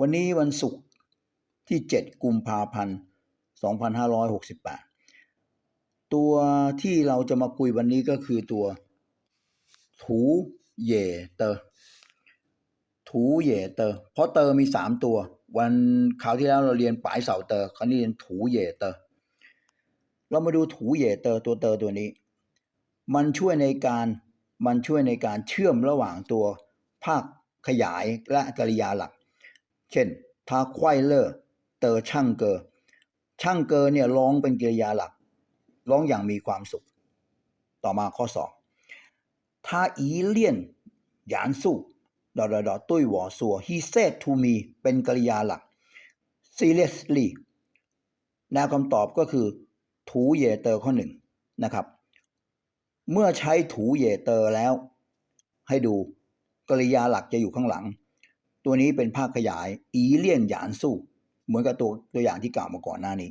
วันนี้วันศุกร์ที่ 7 กุมภาพันธ์ 2568 ตัวที่เราจะมาคุยวันนี้ก็คือตัว ถูเย่เตอร์ถูเย่เตอร์เพราะเตอร์มีสามตัว วันคราวที่แล้วเราเรียนปลายเสาเตอร์คราวนี้เรียนถูเย่เตอร์เรามาดูถูเย่เตอร์ตัวเตอร์ตัวนี้ มันช่วยในการมันช่วยในการเชื่อมระหว่างตัวภาคขยายและกริยาหลัก เช่นทาควายเลอเตอช่างเกอช่างเกอเนี่ยร้องเป็นกริยาหลัก ร้องอย่างมีความสุข ต่อมาข้อสองทาอีเลียนหยานสู้ดอดดอตุ้ยหวอสัว he said to me เป็นกริยาหลัก seriously แนวคำตอบก็คือถูเยเตอข้อหนึ่งนะครับ เมื่อใช้ถูเยเตอแล้ว ให้ดูกริยาหลักจะอยู่ข้างหลัง ตัวนี้เป็นภาคขยายอีเลี่ยนหยานสู้ เหมือนกับตัวตัวอย่างที่กล่าวมาก่อนหน้านี้